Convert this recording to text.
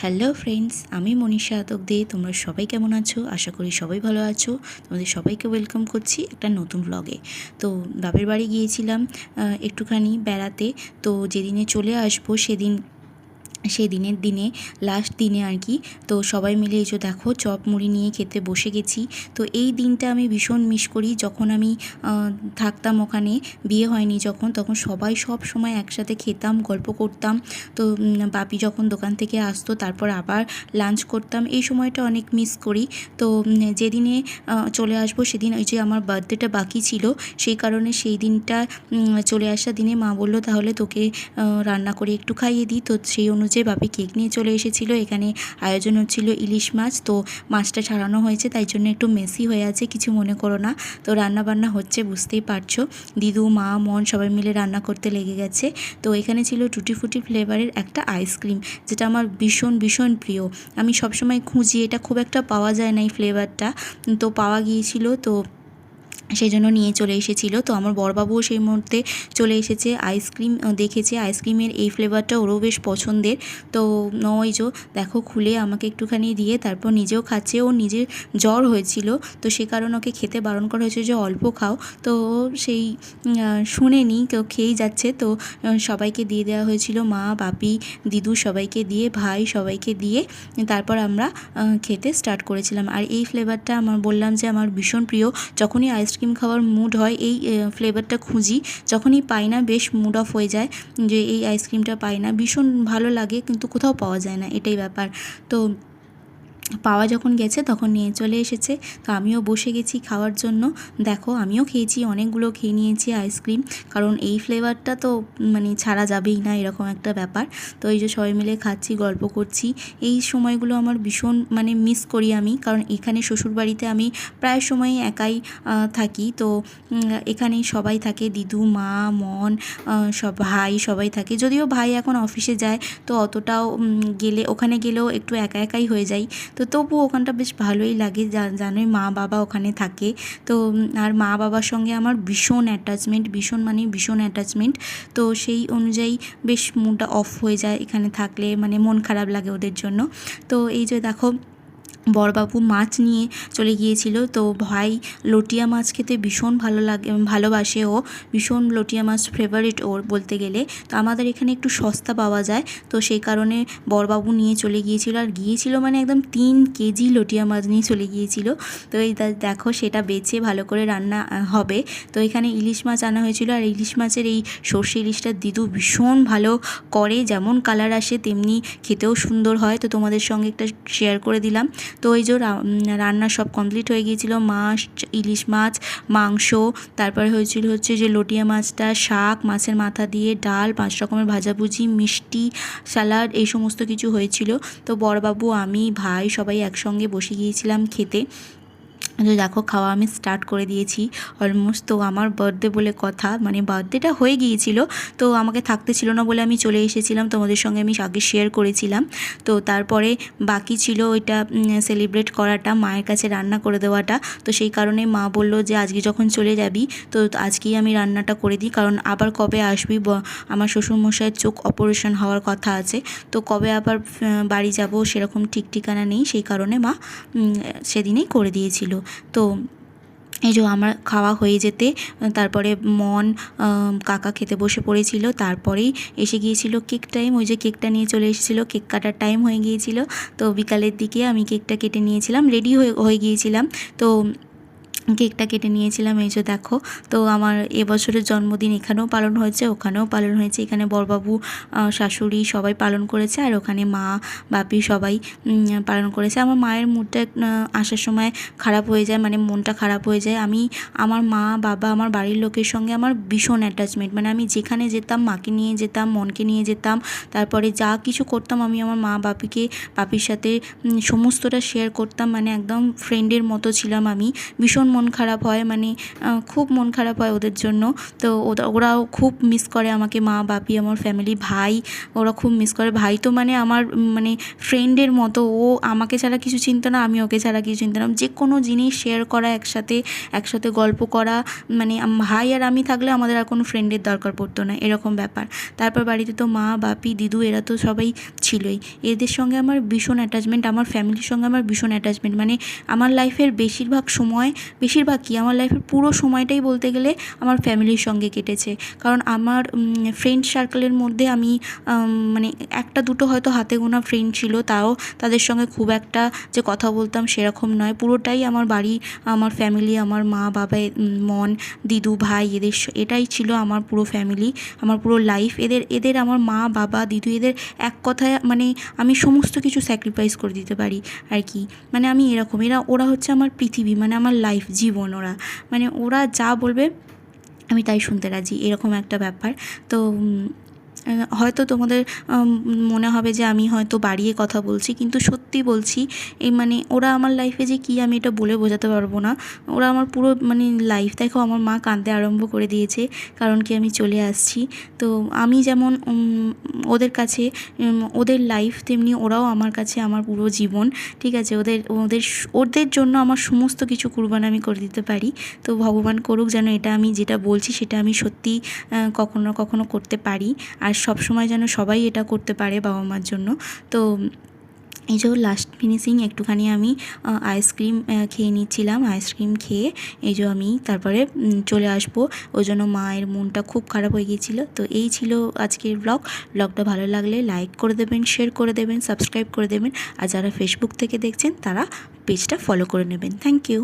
Hello friends আমি মনীষা আতক দে তোমরা সবাই কেমন আছো? আশা করি সবাই ভালো আছো। তোমাদের সবাইকে ওয়েলকাম করছি একটা নতুন ব্লগে তো বাপের বাড়ি গিয়েছিলাম একটুখানি বেড়াতে। তো যেদিনে চলে আসব, সেদিন সেই দিনের দিনে লাস্ট দিনে আর কি। তো সবাই মিলে যে দেখো, চপ মুড়ি নিয়ে খেতে বসে গেছি। তো এই দিনটা আমি ভীষণ মিস করি। যখন আমি থাকতাম ওখানে, বিয়ে হয়নি যখন, তখন সবাই সব সময় একসাথে খেতাম, গল্প করতাম। তো বাপি যখন দোকান থেকে আসতো, তারপর আবার লাঞ্চ করতাম। এই সময়টা অনেক মিস করি। তো যেদিনে চলে আসব, সেদিন ওই যে আমার বার্থডেটা বাকি ছিল, সেই কারণে সেই দিনটা চলে আসার দিনে মা বলল, তাহলে তোকে রান্না করে একটু খাইয়ে দিই। তো সেই অনুযায়ী বাপি কেক নিয়ে চলে এসেছিল, এখানে আয়োজন হচ্ছিল ইলিশ মাছ। তো মাছটা ছাড়ানো হয়েছে, তাই জন্য একটু মেসি হয়ে আছে, কিছু মনে করো না। তো রান্না বান্না হচ্ছে, বুঝতেই পারছ। দিদু, মা, মন সবাই মিলে রান্না করতে লেগে গেছে। তো এখানে ছিল টুটি ফুটি ফ্লেভারের একটা আইসক্রিম যেটা আমার ভীষণ ভীষণ প্রিয়। আমি সবসময় খুঁজি, এটা খুব একটা পাওয়া যায় না এই ফ্লেভারটা তো পাওয়া গিয়েছিল, তো সেই জন্য নিয়ে চলে এসেছিল। তো আমার বড়বাবুও সেই মুহূর্তে চলে এসেছে আইসক্রিম দেখেছে। আইসক্রিমের এই ফ্লেভারটা ওরও বেশ পছন্দের। তো ওই যে দেখো খুলে আমাকে একটুখানি দিয়ে তারপর নিজেও খাচ্ছে। ও নিজের জ্বর হয়েছিল, তো সে কারণে ওকে খেতে বারণ করা হয়েছে যে অল্প খাও। তো সেই শুনেনি, কেউ খেয়েই যাচ্ছে। তো সবাইকে দিয়ে দেওয়া হয়েছিল, মা, বাপি, দিদু সবাইকে দিয়ে, ভাই সবাইকে দিয়ে। তারপর আমরা খেতে স্টার্ট করেছিলাম। আর এই ফ্লেভারটা আমার বললাম যে আমার ভীষণ প্রিয়। যখনই আইসক্রিম খাওয়ার মুড হয়, এই ফ্লেভারটা খুঁজি। যখনই পাই না, বেশ মুড অফ হয়ে যায় যে, এই আইসক্রিমটা পাই না। ভীষণ ভালো লাগে, কিন্তু কোথাও পাওয়া যায় না, এটাই ব্যাপার। তো পাওয়া যখন গেছে তখন নিয়ে চলে এসেছে। তো আমিও বসে গেছি খাওয়ার জন্য। দেখো, আমিও খেয়েছি, অনেকগুলো খেয়ে নিয়েছি আইসক্রিম। কারণ এই ফ্লেভারটা তো মানে ছাড়া যাবেই না, এরকম একটা ব্যাপার। তো এই যে সবাই মিলে খাচ্ছি, গল্প করছি, এই সময়গুলো আমার ভীষণ মানে মিস করি আমি। কারণ এখানে শ্বশুরবাড়িতে আমি প্রায় সময় একাই থাকি। তো এখানে সবাই থাকে, দিদু, মা, মন সব ভাই সবাই থাকে। যদিও ভাই এখন অফিসে যায়, তো অতটাও গেলে, ওখানে গেলেও একটু একা একাই হয়ে যাই। তো তবু ওখানটা বেশ ভালোই লাগে জানোই মা বাবা ওখানে থাকে। তো আর মা বাবার সঙ্গে আমার ভীষণ অ্যাটাচমেন্ট ভীষণ মানে ভীষণ অ্যাটাচমেন্ট তো সেই অনুযায়ী বেশ মুডটা অফ হয়ে যায় এখানে থাকলে মানে মন খারাপ লাগে ওদের জন্য। তো এই যে দেখো বড়বাবু মাছ নিয়ে চলে গিয়েছিল। তো ভাই, লটিয়া মাছ খেতে ভীষণ ভালো লাগে, ভালোবাসে ও। ভীষণ লটিয়া মাছ ফেভারিট ওর বলতে গেলে। তো আমাদের এখানে একটু সস্তা পাওয়া যায়। তো সেই কারণে বড়বাবু নিয়ে চলে গিয়েছিল। আর গিয়েছিল মানে একদম তিন কেজি লটিয়া মাছ নিয়ে চলে গিয়েছিল। তো এই দেখো সেটা বেছে ভালো করে রান্না হবে। তো এখানে ইলিশ মাছ আনা হয়েছিল। আর ইলিশ মাছের এই সর্ষে ইলিশটা দিদু ভীষণ ভালো করে, যেমন কালার আসে তেমনি খেতেও সুন্দর হয়। তো তোমাদের সঙ্গে একটা শেয়ার করে দিলাম। তো এই যে রান্না সব কমপ্লিট হয়ে গিয়েছিল। মাছ, ইলিশ মাছ, মাংস, তারপরে হয়েছিল হচ্ছে যে লটিয়া মাছটা, শাক, মাছের মাথা দিয়ে ডাল, পাঁচ রকমের ভাজাভুজি মিষ্টি, স্যালাড, এই সমস্ত কিছু হয়েছিল। তো বড়বাবু, আমি, ভাই সবাই একসঙ্গে বসে গিয়েছিলাম খেতে। তো দেখো, খাওয়া আমি স্টার্ট করে দিয়েছি। অলমোস্ট তো আমার বার্থডে বলে কথা মানে বার্থডেটা হয়ে গিয়েছিল। তো আমাকে থাকতে ছিল না বলে আমি চলে এসেছিলাম। তোমাদের সঙ্গে আমি আগে শেয়ার করেছিলাম। তো তারপরে বাকি ছিল ওইটা সেলিব্রেট করাটা, মায়ের কাছে রান্না করে দেওয়াটা। তো সেই কারণে মা বলল যে, আজকে যখন চলে যাবি, তো আজকেই আমি রান্নাটা করে দিই। কারণ আবার কবে আসবি? আমার শ্বশুরমশাইয়ের চোখ অপারেশন হওয়ার কথা আছে। তো কবে আবার বাড়ি যাব সেরকম ঠিক ঠিকানা নেই। সেই কারণে মা সেদিনেই করে দিয়েছিল। তো এই যে আমার খাওয়া হয়ে যেতে, তারপরে মন কাকা খেতে বসে পড়েছিল, তারপরেই এসে গিয়েছিল কেক টাইম, ওই যে কেকটা নিয়ে চলে এসেছিল, কেক কাটার টাইম হয়ে গিয়েছিল, তো বিকালের দিকে আমি কেকটা কেটে নিয়েছিলাম, রেডি হয়ে হয়ে গিয়েছিলাম, তো কেকটা কেটে নিয়েছিলাম, এই যে দেখো। তো আমার এবছরের জন্মদিন এখানেও পালন হয়েছে, ওখানেও পালন হয়েছে। এখানে বড়বাবু শাশুড়ি সবাই পালন করেছে, আর ওখানে মা, বাপি সবাই পালন করেছে। আমার মায়ের মুডটা আসার সময় খারাপ হয়ে যায় মানে মনটা খারাপ হয়ে যায়। আমি, আমার মা, বাবা, আমার বাড়ির লোকের সঙ্গে আমার ভীষণ অ্যাটাচমেন্ট মানে আমি যেখানে যেতাম, মাকে নিয়ে যেতাম, মনকে নিয়ে যেতাম, তারপরে যা কিছু করতাম আমি আমার মা, বাপিকে, বাপির সাথে সমস্তটা শেয়ার করতাম। মানে একদম ফ্রেন্ডের মতো ছিলাম আমি। ভীষণ মন খারাপ হয় মানে খুব মন খারাপ হয় ওদের জন্য। তো ওরা- ওরাও খুব মিস করে আমাকে, মা, বাপি, আমার ফ্যামিলি ভাই, ওরা খুব মিস করে। ভাই তো মানে আমার মানে ফ্রেন্ডের মতো। ও আমাকে ছাড়া কিছু চিনতো না, আমি ওকে ছাড়া কিছু চিনতাম না। যে কোনো জিনিস শেয়ার করা, একসাথে একসাথে গল্প করা মানে ভাই আর আমি থাকলে আমাদের আর কোনো ফ্রেন্ডের দরকার পড়তো না, এরকম ব্যাপার। তারপর বাড়িতে তো মা, বাপি, দিদু, এরা তো সবাই ছিলই। এদের সঙ্গে আমার ভীষণ অ্যাটাচমেন্ট আমার ফ্যামিলির সঙ্গে আমার ভীষণ অ্যাটাচমেন্ট মানে আমার লাইফের বেশিরভাগ সময় বেশিরভাগ আমার লাইফের পুরো সময়টাই বলতে গেলে আমার ফ্যামিলির সঙ্গে কেটেছে। কারণ আমার ফ্রেন্ড সার্কেলের মধ্যে আমি মানে একটা দুটো হয়তো হাতে গোনা ফ্রেন্ড ছিল, তাও তাদের সঙ্গে খুব একটা যে কথা বলতাম সেরকম নয়। পুরোটাই আমার বাড়ি, আমার ফ্যামিলি আমার মা, বাবা মন, দিদু, ভাই, এদের এটাই ছিল আমার পুরো ফ্যামিলি আমার পুরো লাইফ এদের এদের আমার মা, বাবা, দিদু, এদের এক কথায় মানে আমি সমস্ত কিছু স্যাক্রিফাইস করে দিতে পারি, আর কি। মানে আমি এরকম, এরা, ওরা হচ্ছে আমার পৃথিবী মানে আমার লাইফ জীবন ওরা। মানে ওরা যা বলবে আমি তাই শুনতে রাজি এরকম একটা ব্যাপার। তো হয়তো তোমাদের মনে হবে যে আমি হয়তো বাড়িয়ে কথা বলছি, কিন্তু সত্যি বলছি, এই মানে ওরা আমার লাইফে যে কী আমি এটা বলে বোঝাতে পারব না। ওরা আমার পুরো মানে লাইফ দেখো আমার মা কাঁদতে আরম্ভ করে দিয়েছে, কারণ কি আমি চলে আসছি। তো আমি যেমন ওদের কাছে ওদের লাইফ তেমনি ওরাও আমার কাছে আমার পুরো জীবন, ঠিক আছে? ওদের ওদের ওদের জন্য আমার সমস্ত কিছু কুরবান আমি করে দিতে পারি। তো ভগবান করুক যেন এটা আমি যেটা বলছি সেটা আমি সত্যি কখনো কখনো করতে পারি। আর সব সময় যেন সবাই এটা করতে পারে বাবা মার জন্য। তো এই যে লাস্ট ফিনিশিং একটুখানি আমি আইসক্রিম খেয়ে নিচ্ছিলাম আইসক্রিম খেয়ে এই যে আমি তারপরে চলে আসব। ওই জন্য মায়ের মনটা খুব খারাপ হয়ে গিয়েছিল। তো এই ছিল আজকের ব্লগ ব্লগটা ভালো লাগলে লাইক করে দেবেন শেয়ার করে দেবেন সাবস্ক্রাইব করে দেবেন। আর যারা ফেসবুক থেকে দেখছেন, তারা পেজটা ফলো করে নেবেন। Thank you